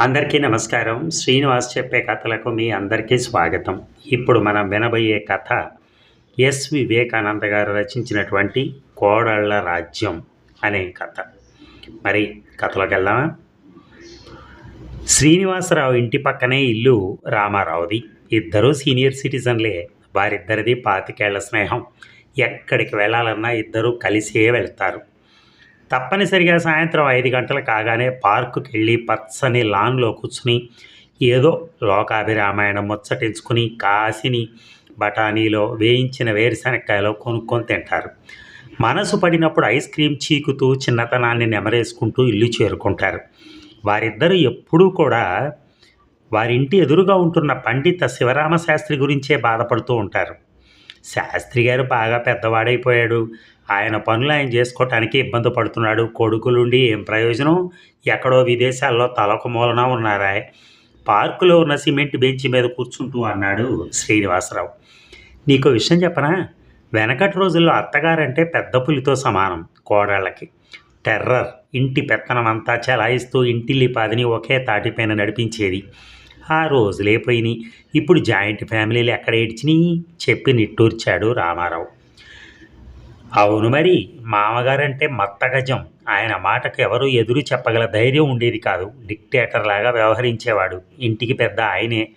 అందరికీ నమస్కారం. శ్రీనివాస్ చెప్పే కథలకు మీ అందరికీ స్వాగతం. ఇప్పుడు మనం వినబోయే కథ ఎస్ వివేకానంద గారు రచించినటువంటి కోడళ్ళ రాజ్యం అనే కథ. మరి కథలోకి వెళ్దామా? శ్రీనివాసరావు ఇంటి పక్కనే ఇల్లు రామారావుది. ఇద్దరూ సీనియర్ సిటిజన్లే. వారిద్దరిది పాతికేళ్ళ స్నేహం. ఎక్కడికి వెళ్ళాలన్నా ఇద్దరూ కలిసే వెళ్తారు. తప్పనిసరిగా సాయంత్రం ఐదు గంటలు కాగానే పార్కుకి వెళ్ళి పచ్చని లాన్లో కూర్చుని ఏదో లోకాభిరామాయణం ముచ్చటించుకుని కాసిని బఠానీలో వేయించిన వేరుశనక్కాయలో కొనుక్కొని తింటారు. మనసు పడినప్పుడు ఐస్ క్రీమ్ చీకుతూ చిన్నతనాన్ని నెమరేసుకుంటూ ఇల్లు చేరుకుంటారు. వారిద్దరూ ఎప్పుడూ కూడా వారింటి ఎదురుగా ఉంటున్న పండిత శివరామ శాస్త్రి గురించే బాధపడుతూ ఉంటారు. శాస్త్రి గారు బాగా పెద్దవాడైపోయాడు. ఆయన పనులు ఆయన చేసుకోవటానికి ఇబ్బంది పడుతున్నాడు. కొడుకులుండి ఏం ప్రయోజనం? ఎక్కడో విదేశాల్లో తలొక మూలన ఉన్నారా? పార్కులో ఉన్న సిమెంట్ బెంచ్ మీద కూర్చుంటూ అన్నాడు శ్రీనివాసరావు. నీకు విషయం చెప్పనా? వెనకటి రోజుల్లో అత్తగారంటే పెద్ద పులితో సమానం కోడళ్ళకి. టెర్రర్ ఇంటి పెత్తనం అంతా ఇంటిల్లి ఇంటిల్లిపాదిని ఒకే తాటిపైన నడిపించేది. ఆ రోజులే పోయినాయి. ఇప్పుడు జాయింట్ ఫ్యామిలీలు ఎక్కడ ఏడ్చినాయి? చెప్పి నిట్టూర్చాడు రామారావు. అవును మరి మామగారంటే మత్తగజం ఆయన మాటకు ఎవరు ఎదురు చెప్పగల ధైర్యం ఉండేది కాదు. డిక్టేటర్ లాగా వ్యవహరించేవాడు. ఇంటికి పెద్ద ఆయనే.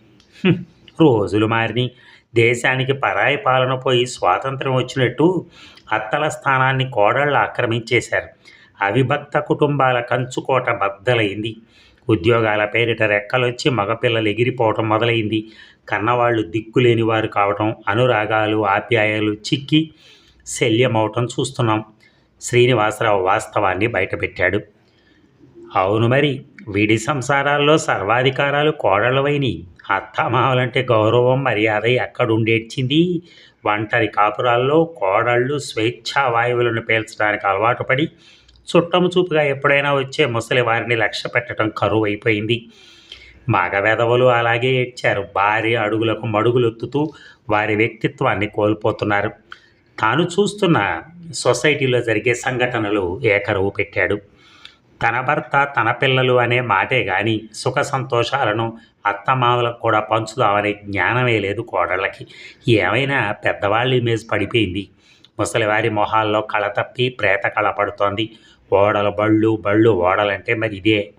రోజులు మారిని దేశానికి పరాయి పాలన పోయి స్వాతంత్రం వచ్చినట్టు అత్తల స్థానాన్ని కోడళ్ళు ఆక్రమించేశారు. అవిభక్త కుటుంబాల కంచుకోట బద్దలైంది. ఉద్యోగాల పేరిట రెక్కలొచ్చి మగపిల్లలు ఎగిరిపోవటం మొదలైంది. కన్నవాళ్ళు దిక్కులేని వారు కావటం అనురాగాలు ఆప్యాయాలు చిక్కి శల్యమవటం చూస్తున్నాం. శ్రీనివాసరావు వాస్తవాన్ని బయటపెట్టాడు. అవును మరి విడి సంసారాల్లో సర్వాధికారాలు కోడలవైని అత్తమామలంటే గౌరవం మర్యాద ఎక్కడుండేడ్చింది? ఒంటరి కాపురాల్లో కోడళ్ళు స్వేచ్ఛా వాయువులను పీల్చడానికి అలవాటు పడి చుట్టము చూపుగా ఎప్పుడైనా వచ్చే ముసలి వారిని లక్ష్య పెట్టడం కరువు అయిపోయింది మగ వెధవలు అలాగే ఏడ్చారు. భార్య అడుగులకు మడుగులొత్తుతూ వారి వ్యక్తిత్వాన్ని కోల్పోతున్నారు. తాను చూస్తున్న సొసైటీలో జరిగే సంఘటనలు ఏకరువు పెట్టాడు. తన భర్త తన పిల్లలు అనే మాటే గాని సుఖ సంతోషాలను అత్తమామలకు కూడా పంచుదామనే జ్ఞానమే లేదు కోడళ్ళకి. ఏమైనా పెద్దవాళ్ళ ఇమేజ్ పడిపోయింది. ముసలివారి మొహాల్లో కళ తప్పి ప్రేత కళ పడుతోంది. ఓడల బళ్ళు బళ్ళు ఓడలంటే మరి ఇదే.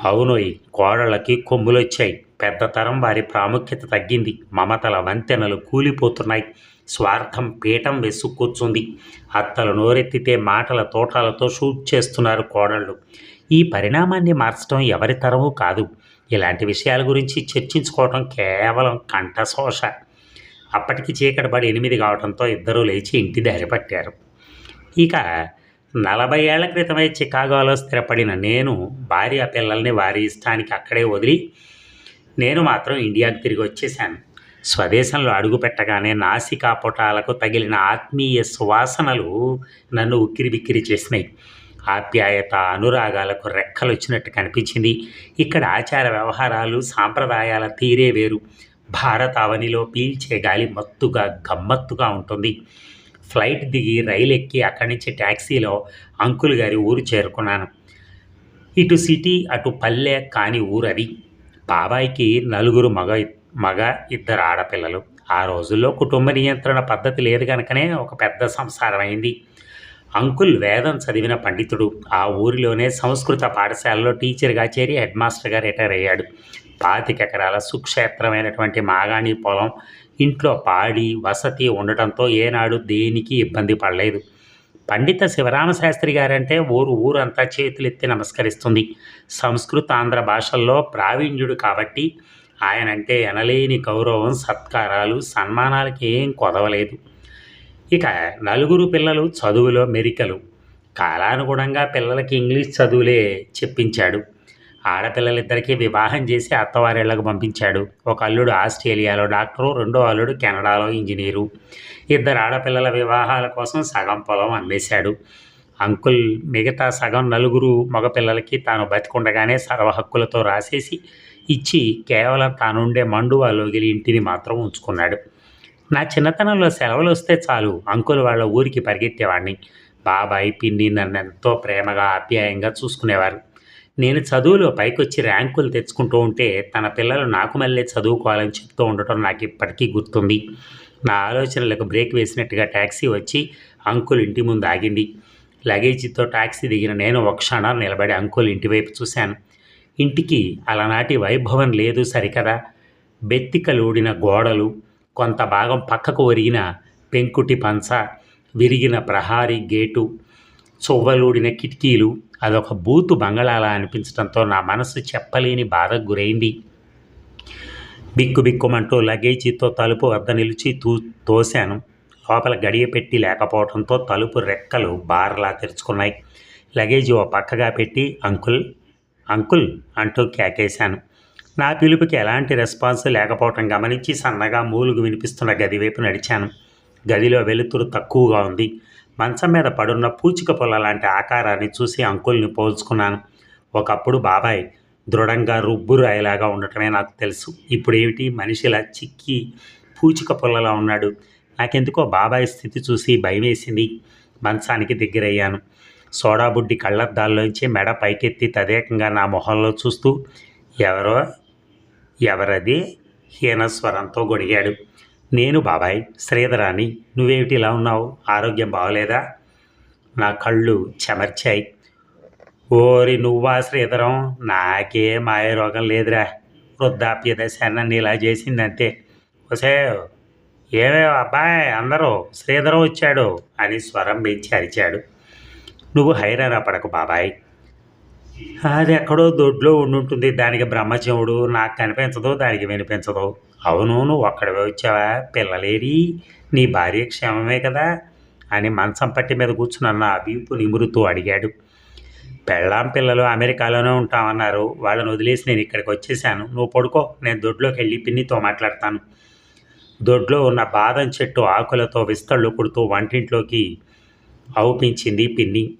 అవును కోడళ్ళకి కొమ్ములొచ్చాయి. పెద్ద తరం వారి ప్రాముఖ్యత తగ్గింది. మమతల వంతెనలు కూలిపోతున్నాయి. స్వార్థం పీఠం వెసు అత్తలు నోరెత్తితే మాటల తోటాలతో షూట్ చేస్తున్నారు కోడళ్ళు. ఈ పరిణామాన్ని మార్చడం ఎవరి తరమూ కాదు. ఇలాంటి విషయాల గురించి చర్చించుకోవడం కేవలం కంఠశోష. అప్పటికి చీకటి పడి ఎనిమిది కావడంతో ఇద్దరూ లేచి ఇంటి దారి పట్టారు. ఇక నలభై ఏళ్ళ క్రితమై చికాగోలో స్థిరపడిన నేను భార్య పిల్లల్ని వారి ఇష్టానికి అక్కడే వదిలి నేను మాత్రం ఇండియాకు తిరిగి వచ్చేసాను స్వదేశంలో అడుగుపెట్టగానే నాసికా పుటాలకు తగిలిన ఆత్మీయ సువాసనలు నన్ను ఉక్కిరి బిక్కిరి చేసినాయి. ఆప్యాయత అనురాగాలకు రెక్కలు వచ్చినట్టు కనిపించింది. ఇక్కడ ఆచార వ్యవహారాలు సాంప్రదాయాల తీరే వేరు. భారత అవనిలో పీల్చే గాలి మత్తుగా గమ్మత్తుగా ఉంటుంది. ఫ్లైట్ దిగి రైలు ఎక్కి అక్కడి నుంచి ట్యాక్సీలో అంకుల్ గారి ఊరు చేరుకున్నాను. ఇటు సిటీ అటు పల్లె కాని ఊరు అది బాబాయికి నలుగురు మగ మగ ఇద్దరు ఆడపిల్లలు. ఆ రోజుల్లో కుటుంబ నియంత్రణ పద్ధతి లేదు కనుకనే ఒక పెద్ద సంసారం అయింది. అంకుల్ వేదం చదివిన పండితుడు. ఆ ఊరిలోనే సంస్కృత పాఠశాలలో టీచర్గా చేరి హెడ్ మాస్టర్గా రిటైర్ అయ్యాడు. పాతిక ఎకరాల సుక్షేత్రమైనటువంటి మాగాణి పొలం ఇంట్లో పాడి వసతి ఉండటంతో ఏనాడు దేనికి ఇబ్బంది పడలేదు. పండిత శివరామశాస్త్రి గారంటే ఊరు ఊరంతా చేతులెత్తి నమస్కరిస్తుంది. సంస్కృత ఆంధ్ర భాషల్లో ప్రావీణ్యుడు కాబట్టి ఆయనంటే ఎనలేని గౌరవం సత్కారాలు సన్మానాలకి ఏం కొదవలేదు. ఇక నలుగురు పిల్లలు చదువులో మెరికలు. కాలానుగుణంగా పిల్లలకి ఇంగ్లీష్ చదువులే చెప్పించాడు. ఆడపిల్లలిద్దరికీ వివాహం చేసి అత్తవారిళ్ళకు పంపించాడు. ఒక అల్లుడు ఆస్ట్రేలియాలో డాక్టరు రెండో అల్లుడు కెనడాలో ఇంజనీరు. ఇద్దరు ఆడపిల్లల వివాహాల కోసం సగం పొలం అమ్మేశాడు. అంకుల్ మిగతా సగం నలుగురు మగపిల్లలకి తాను బతికుండగానే సర్వ హక్కులతో రాసేసి ఇచ్చి కేవలం తానుండే మండువాలోగిలి ఇంటిని మాత్రం ఉంచుకున్నాడు. నా చిన్నతనంలో సెలవులు వస్తే చాలు అంకుల్ వాళ్ళ ఊరికి పరిగెత్తేవాడిని బాబాయ్ పిన్ని నన్ను ఎంతో ప్రేమగా ఆప్యాయంగా చూసుకునేవారు. నేను చదువులో పైకొచ్చి ర్యాంకులు తెచ్చుకుంటూ ఉంటే తన పిల్లలు నాకు మళ్ళీ చదువుకోవాలని చెప్తూ ఉండటం నాకు ఇప్పటికీ గుర్తుంది. నా ఆలోచనలకు బ్రేక్ వేసినట్టుగా ట్యాక్సీ వచ్చి అంకుల్ ఇంటి ముందు ఆగింది. లగేజీతో ట్యాక్సీ దిగిన నేను ఒక క్షణం నిలబడి అంకుల్ ఇంటివైపు చూశాను. ఇంటికి అలనాటి వైభవం లేదు సరికదా. బెత్తికలూడిన గోడలు కొంత భాగం పక్కకు ఒరిగిన పెంకుటి పంచ విరిగిన ప్రహారీ గేటు చువ్వలూడిన కిటికీలు అదొక బూతు బంగళాలా అనిపించడంతో నా మనసు చెప్పలేని బాధకు గురైంది. బిక్కుబిక్కుమంటూ లగేజీతో తలుపు వద్ద నిలిచి తూ తోశాను. లోపల గడియ పెట్టి లేకపోవడంతో తలుపు రెక్కలు బార్లా తెరుచుకున్నాయి. లగేజీ ఓ పక్కగా పెట్టి అంకుల్ అంకుల్ అంటూ కేకేశాను. నా పిలుపుకి ఎలాంటి రెస్పాన్స్ లేకపోవటం గమనించి సన్నగా మూలుగు వినిపిస్తున్న గది వైపు నడిచాను. గదిలో వెలుతురు తక్కువగా ఉంది. మంచం మీద పడున్న పూచిక పుల్ల లాంటి ఆకారాన్ని చూసి అంకుల్ని పోల్చుకున్నాను. ఒకప్పుడు బాబాయ్ దృఢంగా రుబ్బు ఉండటమే నాకు తెలుసు. ఇప్పుడు ఏమిటి మనిషిలా చిక్కి పూచిక పొల్లలా ఉన్నాడు. నాకెందుకో బాబాయ్ స్థితి చూసి భయం వేసింది మంచానికి దగ్గరయ్యాను. సోడాబుడ్డి కళ్ళద్దాల్లోంచి మెడ పైకెత్తి తదేకంగా నా మొహంలో చూస్తూ ఎవరో? ఎవరది? హీనస్వరంతో గొడిగాడు. నేను బాబాయ్ శ్రీధరాని నువ్వేమిటి ఇలా ఉన్నావు? ఆరోగ్యం బాగోలేదా? నా కళ్ళు చెమర్చాయి. ఓరి నువ్వా శ్రీధరం? నాకే మాయ రోగం లేదురా. వృద్ధాప్య దశ నన్ను ఇలా చేసిందంతే ఒసే ఏమే అబ్బాయ్ అందరూ శ్రీధరం వచ్చాడు అని స్వరం పెంచి అరిచాడు. నువ్వు హైరాణ పడకు బాబాయ్. అది ఎక్కడో దొడ్లో ఉండుంటుంది. దానికి బ్రహ్మచముడు నాకు కనిపించదు దానికి వినిపించదు. అవును నువ్వు ఒక్కడివే వచ్చావా? పిల్లలేరి నీ భార్య క్షేమమే కదా? అని మంచం పట్టి మీద కూర్చున్న అన్న వీపు నిమురుతూ అడిగాడు. పెళ్ళాం పిల్లలు అమెరికాలోనే ఉంటామన్నారు. వాళ్ళని వదిలేసి నేను ఇక్కడికి వచ్చేసాను నువ్వు పడుకో నేను దొడ్లోకి వెళ్ళి పిన్నితో మాట్లాడతాను. దొడ్లో ఉన్న బాదం చెట్టు ఆకులతో విస్తళ్ళు కుడుతూ వంటింట్లోకి అవుపించింది పిన్ని.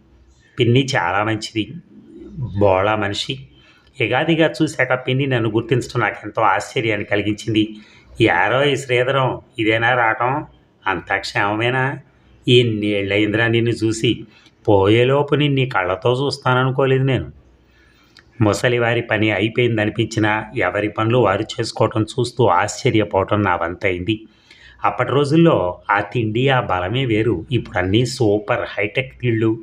పిన్ని చాలా మంచిది. బోళా మనిషి. యుగాదిగా చూశాక పిన్ని నన్ను గుర్తించడం నాకు ఎంతో ఆశ్చర్యాన్ని కలిగించింది. యారో ఈ శ్రీధరం ఇదేనా రావటం అంతా క్షేమమేనా? ఎన్నేళ్ళయిందిరా నిన్ను చూసి? పోయేలోపు నిన్ను కళ్ళతో చూస్తాననుకోలేదు నేను. ముసలివారి పని అయిపోయిందనిపించినా ఎవరి పనులు వారు చేసుకోవటం చూస్తూ ఆశ్చర్యపోవటం నా వంతైంది అప్పటి రోజుల్లో ఆ తిండి ఆ బలమే వేరు. ఇప్పుడు అన్నీ సూపర్ హైటెక్ ఇళ్ళు.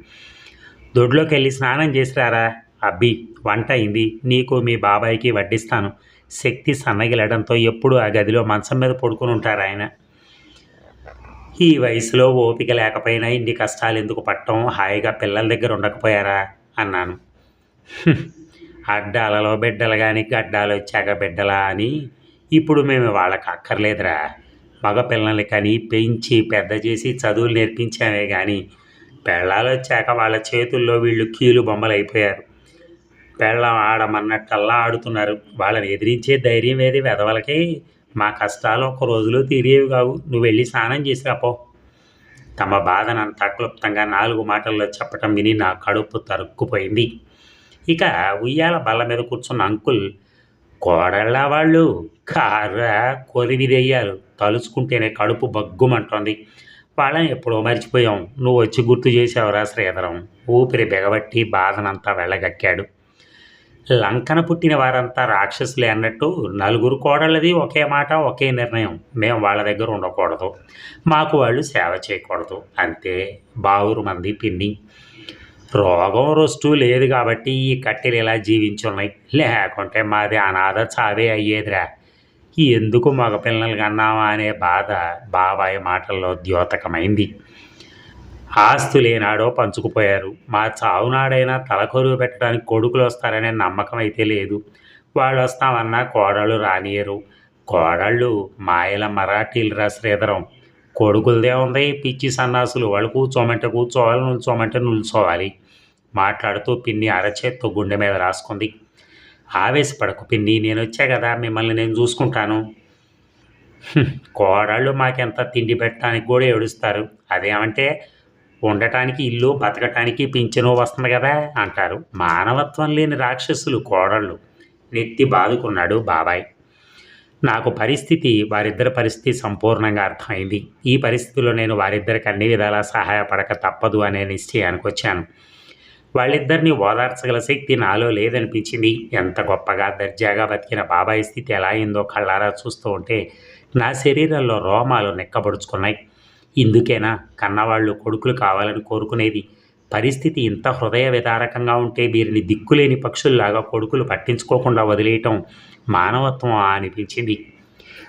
దొడ్లోకి వెళ్ళి స్నానం చేసిరారా? అబ్బి వంట అయింది. నీకు మీ బాబాయికి వడ్డిస్తాను. శక్తి సన్నగిలడంతో ఎప్పుడు ఆ గదిలో మంచం మీద పడుకుని ఉంటారు ఆయన. ఈ వయసులో ఓపిక లేకపోయినా ఇన్ని కష్టాలు ఎందుకు పట్టడం హాయిగా పిల్లల దగ్గర ఉండకపోయారా? అన్నాను. అడ్డాలలో బిడ్డలు కానీ గడ్డాలు వచ్చాక బిడ్డలా అని. ఇప్పుడు మేము వాళ్ళకి అక్కర్లేదురా. మగపిల్లల్ని కానీ పెంచి పెద్ద చేసి చదువులు నేర్పించామే కానీ పెళ్ళాలు వచ్చాక వాళ్ళ చేతుల్లో వీళ్ళు కీలు బొమ్మలు అయిపోయారు పెళ్ళం ఆడమన్నట్టల్లా ఆడుతున్నారు. వాళ్ళని ఎదిరించే ధైర్యం ఏది? వెదవలకి మా కష్టాలు ఒక రోజులో తీరేవి కావు. నువ్వు వెళ్ళి స్నానం చేసి రాపో తమ బాధనంతా క్లుప్తంగా నాలుగు మాటల్లో చెప్పటం విని నా కడుపు తరుక్కుపోయింది. ఇక ఉయ్యాల బల్ల మీద కూర్చున్న అంకుల్ కోడళ్ళ వాళ్ళు కారా కొరివిదయ్యారు తలుచుకుంటేనే కడుపు బగ్గుమంటోంది. వాళ్ళని ఎప్పుడో మర్చిపోయాం. నువ్వు వచ్చి గుర్తు చేసావురా శ్రీధరం. ఊపిరి బెగబట్టి బాధనంతా వెళ్ళగక్కాడు. లంకన పుట్టిన వారంతా రాక్షసులే అన్నట్టు నలుగురు కోడళ్ళది ఒకే మాట ఒకే నిర్ణయం. మేము వాళ్ళ దగ్గర ఉండకూడదు. మాకు వాళ్ళు సేవ చేయకూడదు. అంతే. బావురు మంది పిండి రోగం రొస్టు లేదు కాబట్టి ఈ కట్టెలు ఇలా జీవించున్నాయి? లేకుంటే మాది అనాథ చావే అయ్యేదిరా. ఎందుకు మగపిల్లలు కన్నావా అనే బాధ బాబాయ్ మాటల్లో ద్యోతకమైంది. ఆస్తులేనాడో పంచుకుపోయారు. మా చావునాడైనా తలకొరువు పెట్టడానికి కొడుకులు వస్తారనే నమ్మకం అయితే లేదు. వాళ్ళు వస్తామన్నా కోడళ్ళు రానియరు. కోడళ్ళు మాయల మరాఠీలు రా శ్రీధరం. కొడుకులదే ఉంది పిచ్చి సన్నాసులు. వాళ్ళు కూర్చోమంటే కూర్చోవాలి నిల్చోమంటే నిల్చోవాలి మాట్లాడుతూ పిన్ని అరచేత్తో గుండె మీద రాసుకుంది. ఆవేశపడకు పిన్ని నేను వచ్చా కదా మిమ్మల్ని నేను చూసుకుంటాను. కోడళ్ళు మాకెంత తిండి పెట్టడానికి కూడా ఏడుస్తారు. అదేమంటే ఉండటానికి ఇల్లు బతకటానికి పింఛను వస్తుంది కదా అంటారు. మానవత్వం లేని రాక్షసులు కోడళ్ళు. నెత్తి బాదుకున్నాడు బాబాయ్. నాకు పరిస్థితి వారిద్దరి పరిస్థితి సంపూర్ణంగా అర్థమైంది. ఈ పరిస్థితిలో నేను వారిద్దరికి అన్ని విధాలా సహాయపడక తప్పదు అనే నిశ్చయానికి వచ్చాను. వాళ్ళిద్దరినీ ఓదార్చగల శక్తి నాలో లేదనిపించింది. ఎంత గొప్పగా దర్జాగా బతికిన బాబాయ్ స్థితి ఎలా అయిందో కళ్ళారా చూస్తూ ఉంటే నా శరీరంలో రోమాలు నెక్కబడుచుకున్నాయి. ఇందుకేనా? కన్నవాళ్ళు కొడుకులు కావాలని కోరుకునేది. పరిస్థితి ఇంత హృదయ విదారకంగా ఉంటే వీరిని దిక్కులేని పక్షుల్లాగా కొడుకులు పట్టించుకోకుండా వదిలేయటం మానవత్వం అనిపించింది.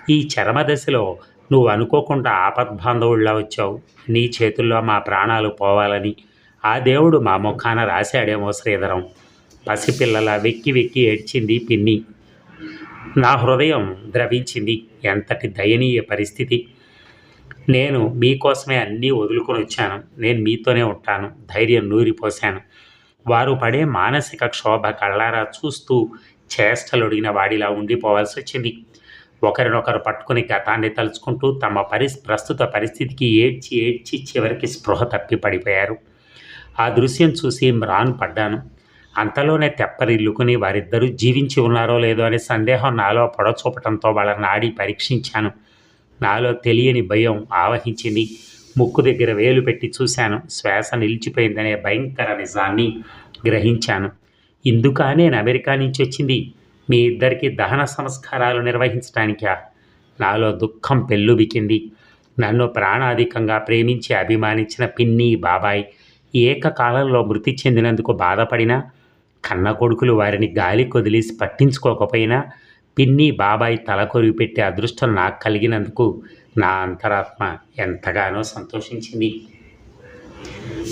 ఈ చరమ దశలో నువ్వు అనుకోకుండా ఆపద్బాంధవుల్లా వచ్చావు. నీ చేతుల్లో మా ప్రాణాలు పోవాలని. ఆ దేవుడు మా ముఖాన రాశాడేమో శ్రీధరం. పసిపిల్లల వెక్కి వెక్కి ఏడ్చింది పిన్ని. నా హృదయం ద్రవించింది. ఎంతటి దయనీయ పరిస్థితి. నేను మీకోసమే అన్నీ వదులుకొని వచ్చాను. నేను మీతోనే ఉంటాను. ధైర్యం నూరిపోశాను. వారు పడే మానసిక క్షోభ కళ్ళారా చూస్తూ చేష్టలొడిగిన వాడిలా ఉండిపోవాల్సి వచ్చింది. ఒకరినొకరు పట్టుకుని గతాన్ని తలుచుకుంటూ తమ పరిస్ ప్రస్తుత పరిస్థితికి ఏడ్చి ఏడ్చి చివరికి స్పృహ తప్పి పడిపోయారు. ఆ దృశ్యం చూసి మ్రాన్ పడ్డాను. అంతలోనే తెప్పరిల్లుకుని వారిద్దరూ జీవించి ఉన్నారో లేదో అనే సందేహం నాలో పొడచూపటంతో వాళ్ళ నాడి పరీక్షించాను. నాలో తెలియని భయం ఆవహించింది. ముక్కు దగ్గర వేలు పెట్టి చూశాను. శ్వాస నిలిచిపోయిందనే భయంకర నిజాన్ని గ్రహించాను. ఇందుకా నేను అమెరికా నుంచి వచ్చింది. మీ ఇద్దరికి దహన సంస్కారాలు నిర్వహించడానికా నాలో దుఃఖం పెళ్ళుబికింది. నన్ను ప్రాణాధికంగా ప్రేమించి అభిమానించిన పిన్ని బాబాయ్ ఏకకాలంలో మృతి చెందినందుకు బాధపడినా కన్న కొడుకులు వారిని గాలి కొదిలేసి పట్టించుకోకపోయినా పిన్ని బాబాయ్ తలకొరివి పెట్టే అదృష్టం నాకు కలిగినందుకు నా అంతరాత్మ ఎంతగానో సంతోషించింది.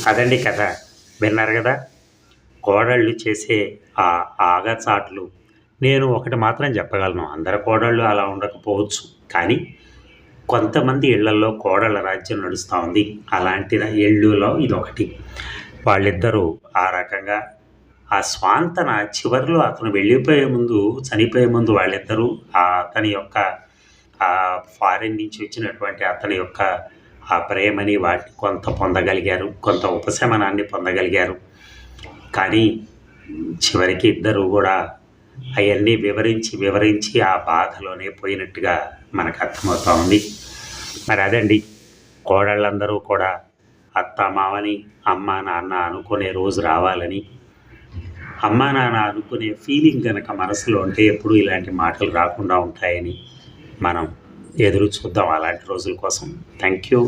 అదండి కథ. విన్నారు కదా? కోడళ్ళు చేసే ఆ ఆగచాట్లు. నేను ఒకటి మాత్రం చెప్పగలను. అందరు కోడళ్ళు అలా ఉండకపోవచ్చు. కానీ కొంతమంది ఇళ్ళలో కోడళ్ళ రాజ్యం నడుస్తూ ఉంది. అలాంటి ఇళ్ళులో ఇదొకటి. వాళ్ళిద్దరూ ఆ రకంగా ఆ స్వాంతన చివరిలో అతను వెళ్ళిపోయే ముందు చనిపోయే ముందు వాళ్ళిద్దరూ ఆ అతని యొక్క ఆ ఫారిన్ నుంచి వచ్చినటువంటి అతని యొక్క ఆ ప్రేమని వాటిని కొంత పొందగలిగారు కొంత ఉపశమనాన్ని పొందగలిగారు. కానీ చివరికి ఇద్దరు కూడా అవన్నీ వివరించి వివరించి ఆ బాధలోనే పోయినట్టుగా మనకు అర్థమవుతా ఉంది. మరి అదండి. కోడళ్ళందరూ కూడా అత్త మామని అమ్మ నాన్న అనుకునే రోజు రావాలని అమ్మా నాన్న అనుకునే ఫీలింగ్ కనుక మనసులో ఉంటే ఎప్పుడు ఇలాంటి మాటలు రాకుండా ఉంటాయని మనం ఎదురు చూద్దాం అలాంటి రోజుల కోసం. Thank you